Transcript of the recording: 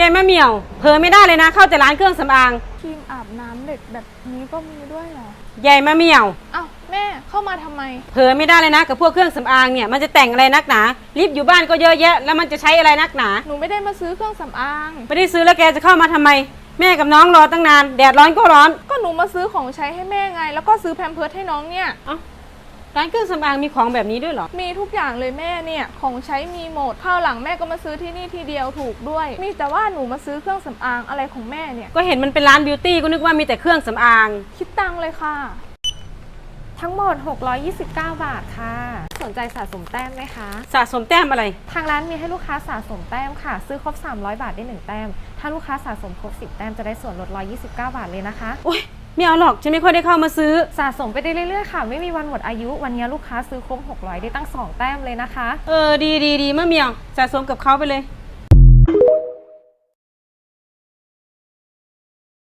ยายมะเหมี่ยวเผลอไม่ได้เลยนะ เข้าแต่ร้านเครื่องสำอางครีมอาบน้ำเด็กแบบนี้ก็มีด้วยเหรอยายมะเหมี่ยวอ้าวแม่เข้ามาทำไม เผลอไม่ได้เลยนะ กับพวกเครื่องสำอางเนี่ยมันจะแต่งอะไรนักหนาลิปอยู่บ้านก็เยอะแยะ แล้วมันจะใช้อะไรนักหนาหนูไม่ได้มาซื้อเครื่องสำอาง ไม่ได้ซื้อแล้วแกจะเข้ามาทำไม แม่กับน้องรอตั้งนาน แดดร้อนก็ร้อนก็หนูมาซื้อของใช้ให้แม่ไง แล้วก็ซื้อแพมเพิร์สให้น้องเนี่ย เอ้า ร้านเครื่องสำอางมีของแบบนี้ด้วยเหรอ มีทุกอย่างเลยแม่เนี่ย ของใช้มีหมดข้าวหลังแม่ก็มาซื้อที่นี่ทีเดียวถูกด้วย มีแต่ว่าหนูมาซื้อเครื่องสำอางอะไรของแม่เนี่ย ก็เห็นมันเป็นร้านบิวตี้ก็นึกว่ามีแต่เครื่องสำอาง คิดตังค์เลยค่ะ ทั้งหมด 629 บาทค่ะ สนใจสะสมแต้มไหมคะ สะสมแต้มอะไร ทางร้านมีให้ลูกค้าสะสมแต้มค่ะ ซื้อครบ 300 บาทได้ 1 แต้ม ถ้าลูกค้าสะสมครบ 10 แต้มจะได้ส่วนลด 129 บาทเลยนะคะ โอ๊ย ไม่เอาหรอกฉันไม่ค่อยได้เข้ามาซื้อ สะสมไปได้เรื่อยๆค่ะ ไม่มีวันหมดอายุ วันนี้ลูกค้าซื้อครบ600 ได้ตั้ง 2 แต้มเลยนะคะ เออดีดีดีมะเหมี่ยวสะสมกับเขาไปเลย